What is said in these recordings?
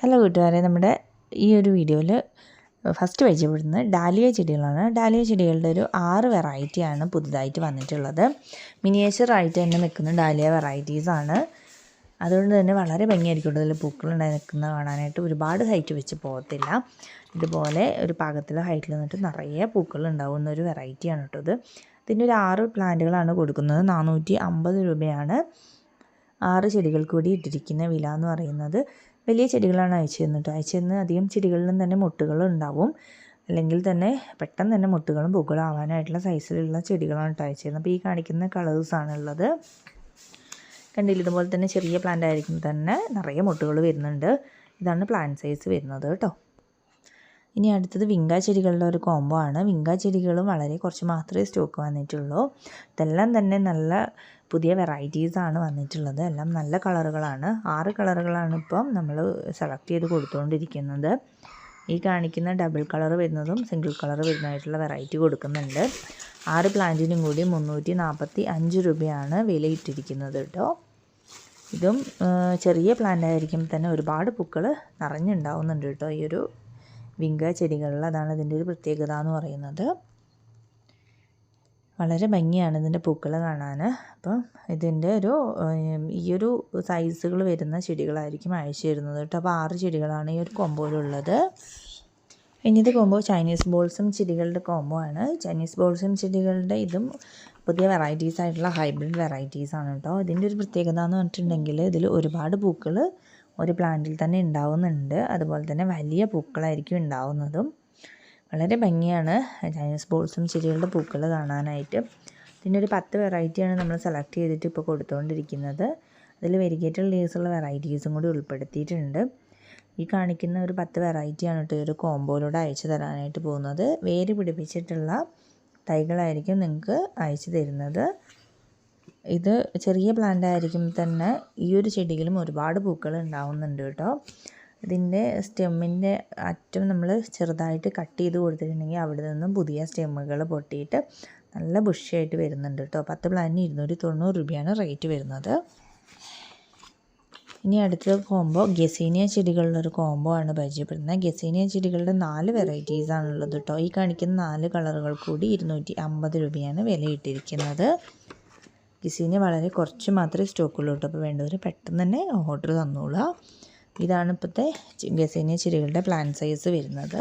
Hello കൂട്ടുകാരെ. നമ്മുടെ ഈ ഒരു വീഡിയോയിൽ ഫസ്റ്റ് പരിചയപ്പെടുന്നത് ഡാലിയ ചെടികളാണ്. ഡാലിയ ചെടികളുടെ ഒരു ആറ് വെറൈറ്റിയാണ് പുതുതായിട്ട് വന്നിട്ടുള്ളത്. മിനിയേച്ചർ ആയിട്ട് തന്നെ നിൽക്കുന്ന ഡാലിയ വെറൈറ്റീസാണ് അതുകൊണ്ട് തന്നെ വളരെ ഭംഗിയായിരിക്കും കൂടുതൽ പൂക്കളുണ്ടായി നിൽക്കുന്ന കാണാനായിട്ട്. ഒരുപാട് ഹൈറ്റ് വെച്ച് പോകത്തില്ല. ഇതുപോലെ ഒരു പാകത്തിൽ ഹൈറ്റിൽ നിന്നിട്ട് നിറയെ പൂക്കൾ ഉണ്ടാവുന്ന ഒരു വെറൈറ്റിയാണ് കേട്ടോ ഇത്. ഇതിന്റെ ഒരു ആറ് പ്ലാന്റുകളാണ് കൊടുക്കുന്നത്. നാനൂറ്റി അമ്പത് രൂപയാണ് ആറ് ചെടികൾക്ക് കൂടി ഇട്ടിരിക്കുന്ന വില എന്ന് പറയുന്നത്. വലിയ ചെടികളാണ് അയച്ചു തന്നിട്ട് അയച്ചു തന്ന് അധികം ചെടികളിലും തന്നെ മുട്ടുകൾ ഉണ്ടാവും. അല്ലെങ്കിൽ തന്നെ പെട്ടെന്ന് തന്നെ മുട്ടുകളും പൂക്കളാവാനായിട്ടുള്ള സൈസിലുള്ള ചെടികളാണ് കേട്ടോ അയച്ചു തരുന്നത് അപ്പോൾ ഈ കാണിക്കുന്ന കളേഴ്സാണ് ഉള്ളത്. കണ്ടില്ല? ഇതുപോലെ തന്നെ ചെറിയ പ്ലാന്റ് ആയിരിക്കും തന്നെ നിറയെ മുട്ടുകൾ വരുന്നുണ്ട്. ഇതാണ് പ്ലാന്റ് സൈസ് വരുന്നത് കേട്ടോ. ഇനി അടുത്തത് വിങ്കാ ചെടികളുടെ ഒരു കോംബോ ആണ്. വിങ്കാ ചെടികളും വളരെ കുറച്ച് മാത്രമേ സ്റ്റോക്ക് വന്നിട്ടുള്ളൂ. ഇതെല്ലാം തന്നെ നല്ല പുതിയ വെറൈറ്റീസാണ് വന്നിട്ടുള്ളത്. എല്ലാം നല്ല കളറുകളാണ്. ആറ് കളറുകളാണ് ഇപ്പം നമ്മൾ സെലക്ട് ചെയ്ത് കൊടുത്തുകൊണ്ടിരിക്കുന്നത് ഈ കാണിക്കുന്ന ഡബിൾ കളർ വരുന്നതും സിംഗിൾ കളർ വരുന്നതായിട്ടുള്ള വെറൈറ്റി കൊടുക്കുന്നുണ്ട്. ആറ് പ്ലാന്റിനും കൂടി മുന്നൂറ്റി നാൽപ്പത്തി അഞ്ച് രൂപയാണ് വിലയിട്ടിരിക്കുന്നത് കേട്ടോ. ഇതും ചെറിയ പ്ലാന്റ് ആയിരിക്കും തന്നെ ഒരുപാട് പൂക്കൾ നിറഞ്ഞുണ്ടാവുന്നുണ്ട് കേട്ടോ ഈ ഒരു വിങ്ക ചെടികളിൽ അതാണ് ഇതിന്റെ ഒരു പ്രത്യേകത എന്ന് പറയുന്നത്. വളരെ ഭംഗിയാണ് ഇതിന്റെ പൂക്കൾ കാണാൻ. അപ്പം ഇതിന്റെ ഒരു ഈ ഒരു സൈസുകൾ വരുന്ന ചെടികളായിരിക്കും അയച്ചു തരുന്നത് കേട്ടോ. അപ്പോൾ ആറ് ചെടികളാണ് ഈ ഒരു കോമ്പോയിലുള്ളത്. ഇനിയത് കോമ്പോ ചൈനീസ് ബോൾസും ചെടികളുടെ കോമ്പോ ആണ്. ചൈനീസ് ബോൾസും ചെടികളുടെ ഇതും പുതിയ വെറൈറ്റീസ് ആയിട്ടുള്ള ഹൈബ്രിഡ് വെറൈറ്റീസ് ആണ് കേട്ടോ. ഇതിന്റെ ഒരു പ്രത്യേകത എന്ന് പറഞ്ഞിട്ടുണ്ടെങ്കിൽ ഇതിൽ ഒരുപാട് പൂക്കൾ ഒരു പ്ലാന്റിൽ തന്നെ ഉണ്ടാവുന്നുണ്ട്. അതുപോലെ തന്നെ വലിയ പൂക്കളായിരിക്കും ഉണ്ടാവുന്നതും. വളരെ ഭംഗിയാണ് ചൈനീസ് ബോൾസും ചെടികളുടെ പൂക്കൾ കാണാനായിട്ട്. പിന്നെ ഒരു പത്ത് വെറൈറ്റിയാണ് നമ്മൾ സെലക്ട് ചെയ്തിട്ട് ഇപ്പോൾ കൊടുത്തുകൊണ്ടിരിക്കുന്നത് അതിൽ വെരിഗേറ്റഡ് ലീവ്സുള്ള വെറൈറ്റീസും കൂടി ഉൾപ്പെടുത്തിയിട്ടുണ്ട്. ഈ കാണിക്കുന്ന ഒരു പത്ത് വെറൈറ്റിയാണ് കേട്ടോ ഒരു കോമ്പോയിലൂടെ അയച്ചു തരാനായിട്ട് പോകുന്നത്. വേര് പിടിപ്പിച്ചിട്ടുള്ള തൈകളായിരിക്കും നിങ്ങൾക്ക് അയച്ചു തരുന്നത്. ഇത് ചെറിയ പ്ലാന്റ് ആയിരിക്കും തന്നെ ഈ ഒരു ചെടിയിലും ഒരുപാട് പൂക്കൾ ഉണ്ടാവുന്നുണ്ട് കേട്ടോ. ഇതിന്റെ സ്റ്റെമ്മിന്റെ അറ്റം നമ്മൾ ചെറുതായിട്ട് കട്ട് ചെയ്ത് കൊടുത്തിട്ടുണ്ടെങ്കിൽ അവിടെ നിന്നും പുതിയ സ്റ്റെമ്മുകൾ പൊട്ടിയിട്ട് നല്ല ബുഷിയായിട്ട് വരുന്നുണ്ട് കേട്ടോ. പത്ത് പ്ലാന്റിന് ഇരുന്നൂറ്റി തൊണ്ണൂറ് രൂപയാണ് റേറ്റ് വരുന്നത്. ഇനി അടുത്ത കോംബോ ഗസീനിയ ചെടികളുടെ ഒരു കോംബോ ആണ് പരിചയപ്പെടുന്നത്. ഗസീനിയ ചെടികളുടെ നാല് വെറൈറ്റീസ് ആണുള്ളത് കേട്ടോ. ഈ കാണിക്കുന്ന നാല് കളറുകൾ കൂടി ഇരുന്നൂറ്റി അമ്പത് രൂപയാണ് വിലയിട്ടിരിക്കുന്നത്. ഗസീനിയ വളരെ കുറച്ച് മാത്രമേ സ്റ്റോക്കുള്ളൂ കേട്ടോ അപ്പോൾ വേണ്ടവർ പെട്ടെന്ന് തന്നെ ഓർഡർ തന്നോളൂ. ഇതാണ് ഇപ്പോഴത്തെ ഗസീനിയ ചിരികളുടെ പ്ലാൻ സൈസ് വരുന്നത്.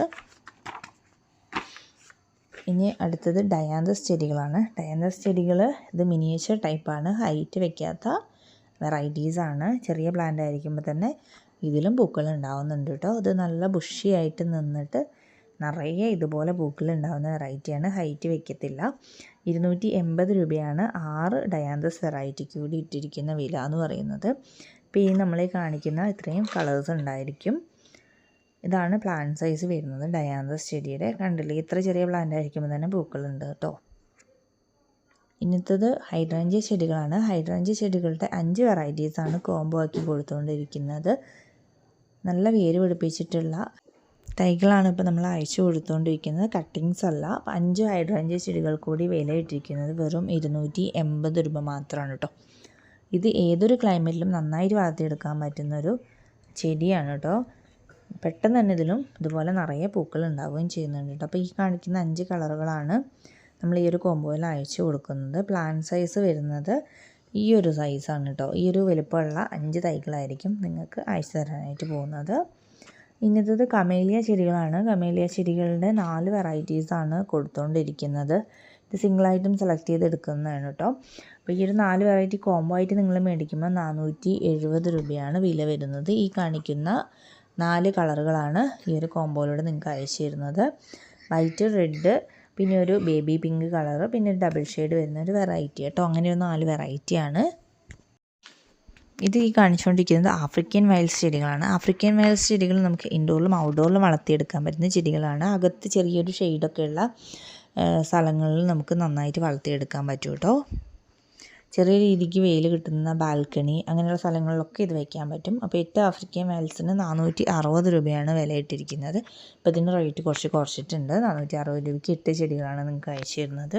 ഇനി അടുത്തത് ഡയാന്തസ് ചെടികളാണ്. ഡയാന്തസ് ചെടികൾ ഇത് മിനിയേച്ചർ ടൈപ്പാണ്. ഹൈറ്റ് വയ്ക്കാത്ത വെറൈറ്റീസാണ് ചെറിയ പ്ലാന്റ് ആയിരിക്കുമ്പോൾ തന്നെ ഇതിലും പൂക്കൾ ഉണ്ടാവുന്നുണ്ട് കേട്ടോ. ഇത് നല്ല ബുഷിയായിട്ട് നിന്നിട്ട് നിറയെ ഇതുപോലെ പൂക്കൾ ഉണ്ടാകുന്ന വെറൈറ്റിയാണ്. ഹൈറ്റ് വെക്കത്തില്ല. ഇരുന്നൂറ്റി എൺപത് രൂപയാണ് ആറ് ഡയാന്തസ് വെറൈറ്റിക്ക് കൂടി ഇട്ടിരിക്കുന്ന വില എന്ന് പറയുന്നത്. ഇപ്പോൾ ഈ നമ്മളെ കാണിക്കുന്ന ഇത്രയും കളേഴ്സ് ഉണ്ടായിരിക്കും. ഇതാണ് പ്ലാന്റ് സൈസ് വരുന്നത് ഡയാന്തസ് ചെടിയുടെ. കണ്ടില്ലേ? ഇത്ര ചെറിയ പ്ലാന്റ് ആയിരിക്കുമ്പോൾ തന്നെ പൂക്കളുണ്ട് കേട്ടോ. ഇന്നത്തത് ഹൈഡ്രാഞ്ചിയ ചെടികളാണ്. ഹൈഡ്രാഞ്ചിയ ചെടികളുടെ അഞ്ച് വെറൈറ്റീസാണ് കോംബോ ആക്കി കൊടുത്തുകൊണ്ടിരിക്കുന്നത്. നല്ല വേര് പിടിപ്പിച്ചിട്ടുള്ള തൈകളാണ് ഇപ്പോൾ നമ്മൾ അയച്ചു കൊടുത്തുകൊണ്ടിരിക്കുന്നത് കട്ടിങ്സ് അല്ല. അഞ്ച് ഹൈഡ്രഞ്ച് ചെടികൾ കൂടി വിലയിട്ടിരിക്കുന്നത് വെറും ഇരുന്നൂറ്റി എൺപത് രൂപ മാത്രമാണ് കേട്ടോ. ഇത് ഏതൊരു ക്ലൈമറ്റിലും നന്നായിട്ട് വളർത്തിയെടുക്കാൻ പറ്റുന്നൊരു ചെടിയാണ് കേട്ടോ. പെട്ടെന്ന് തന്നെ ഇതിലും ഇതുപോലെ നിറയെ പൂക്കൾ ഉണ്ടാവുകയും ചെയ്യുന്നുണ്ട് കേട്ടോ. അപ്പോൾ ഈ കാണിക്കുന്ന അഞ്ച് കളറുകളാണ് നമ്മൾ ഈ ഒരു കോമ്പോയിൽ അയച്ചു കൊടുക്കുന്നത്. പ്ലാൻ സൈസ് വരുന്നത് ഈ ഒരു സൈസാണ് കേട്ടോ. ഈ ഒരു വലുപ്പമുള്ള അഞ്ച് തൈകളായിരിക്കും നിങ്ങൾക്ക് അയച്ചു തരാനായിട്ട് പോകുന്നത്. ഇന്നത്തത് കമേലിയ ചെടികളാണ്. കമേലിയ ചെടികളുടെ നാല് വെറൈറ്റീസാണ് കൊടുത്തുകൊണ്ടിരിക്കുന്നത് ഇത് സിംഗിളായിട്ടും സെലക്ട് ചെയ്ത് എടുക്കുന്നതാണ് കേട്ടോ അപ്പോൾ ഈ ഒരു നാല് വെറൈറ്റി കോംബോ ആയിട്ട് നിങ്ങൾ മേടിക്കുമ്പോൾ നാനൂറ്റി എഴുപത് രൂപയാണ് വില വരുന്നത്. ഈ കാണിക്കുന്ന നാല് കളറുകളാണ് ഈ ഒരു കോംബോയിലൂടെ നിങ്ങൾക്ക് അയച്ചു തരുന്നത്. വൈറ്റ് റെഡ് പിന്നെ ഒരു ബേബി പിങ്ക് കളർ പിന്നെ ഒരു ഡബിൾ ഷെയ്ഡ് വരുന്ന ഒരു വെറൈറ്റി കേട്ടോ അങ്ങനെ ഒരു നാല് വെറൈറ്റിയാണ് ഇത് ഈ കാണിച്ചുകൊണ്ടിരിക്കുന്നത് ആഫ്രിക്കൻ വയൽസ് ചെടികളാണ്. ആഫ്രിക്കൻ വയൽസ് ചെടികൾ നമുക്ക് ഇൻഡോറിലും ഔട്ട്ഡോറിലും വളർത്തിയെടുക്കാൻ പറ്റുന്ന ചെടികളാണ്. അകത്ത് ചെറിയൊരു ഷെയ്ഡൊക്കെ ഉള്ള സ്ഥലങ്ങളിൽ നമുക്ക് നന്നായിട്ട് വളർത്തിയെടുക്കാൻ പറ്റും കേട്ടോ ചെറിയ രീതിക്ക് വെയിൽ കിട്ടുന്ന ബാൽക്കണി അങ്ങനെയുള്ള സ്ഥലങ്ങളിലൊക്കെ ഇത് വയ്ക്കാൻ പറ്റും. അപ്പോൾ എട്ട് ആഫ്രിക്കൻ വയൽസിന് നാനൂറ്റി അറുപത് രൂപയാണ് വില ഇട്ടിരിക്കുന്നത്. ഇപ്പോൾ ഇതിന്റെ റേറ്റ് കുറച്ച് കുറച്ചിട്ടുണ്ട്. നാനൂറ്റി അറുപത് രൂപയ്ക്ക് എട്ട് ചെടികളാണ് നിങ്ങൾക്ക് അയച്ചു തരുന്നത്.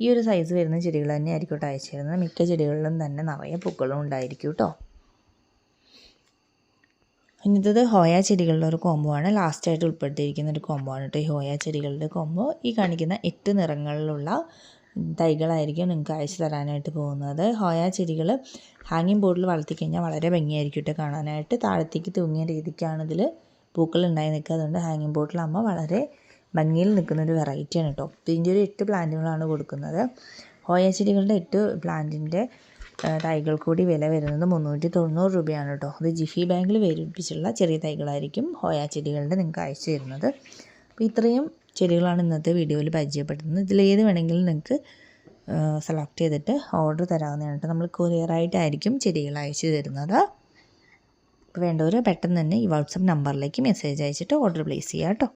ഈ ഒരു സൈസ് വരുന്ന ചെടികൾ തന്നെ ആയിരിക്കും കേട്ടോ അയച്ചിരുന്നത്. മിക്ക ചെടികളിലും തന്നെ നിറയെ പൂക്കളും ഉണ്ടായിരിക്കും കേട്ടോ ഇന്നത്തത് ഹോയ ചെടികളുടെ ഒരു കോംബോ ആണ്. ലാസ്റ്റായിട്ട് ഉൾപ്പെടുത്തിയിരിക്കുന്ന ഒരു കോംബോ ആണ് കേട്ടോ ഈ ഹോയ ചെടികളുടെ കോംബോ ഈ കാണിക്കുന്ന എട്ട് നിറങ്ങളിലുള്ള തൈകളായിരിക്കും നിങ്ങൾക്ക് അയച്ചു തരാനായിട്ട് പോകുന്നത്. ഹോയ ചെടികൾ ഹാങ്ങിങ് ബോർഡിൽ വളർത്തിക്കഴിഞ്ഞാൽ വളരെ ഭംഗിയായിരിക്കും കേട്ടോ കാണാനായിട്ട്. താഴത്തേക്ക് തൂങ്ങിയ രീതിക്കാണ് ഇതിൽ പൂക്കൾ ഉണ്ടായി നിൽക്കുക അതുകൊണ്ട് ഹാങ്ങിങ് ബോർഡിലാകുമ്പോൾ വളരെ ഭംഗിയിൽ നിൽക്കുന്ന ഒരു വെറൈറ്റിയാണ് കേട്ടോ ഇതിന്റെ ഒരു എട്ട് പ്ലാന്റുകളാണ് കൊടുക്കുന്നത്. ഹോയ ചെടികളുടെ എട്ട് പ്ലാന്റിന്റെ തൈകൾ കൂടി വില വരുന്നത് മുന്നൂറ്റി തൊണ്ണൂറ് രൂപയാണ് കേട്ടോ അത് ജിഫി ബാങ്കിൽ വേരിപ്പിച്ചുള്ള ചെറിയ തൈകളായിരിക്കും ഹോയ ചെടികളുടെ നിങ്ങൾക്ക് അയച്ചു തരുന്നത്. അപ്പോൾ ഇത്രയും ചെടികളാണ് ഇന്നത്തെ വീഡിയോയിൽ പരിചയപ്പെടുത്തുന്നത്. ഇതിലേത് വേണമെങ്കിലും നിങ്ങൾക്ക് സെലക്ട് ചെയ്തിട്ട് ഓർഡർ തരാവുന്നതാണ് കേട്ടോ നമ്മൾ കൊറിയറായിട്ടായിരിക്കും ചെടികൾ അയച്ചു തരുന്നത്. വേണ്ടവർ പെട്ടെന്ന് തന്നെ ഈ വാട്സപ്പ് നമ്പറിലേക്ക് മെസ്സേജ് അയച്ചിട്ട് ഓർഡർ പ്ലേസ് ചെയ്യാം കേട്ടോ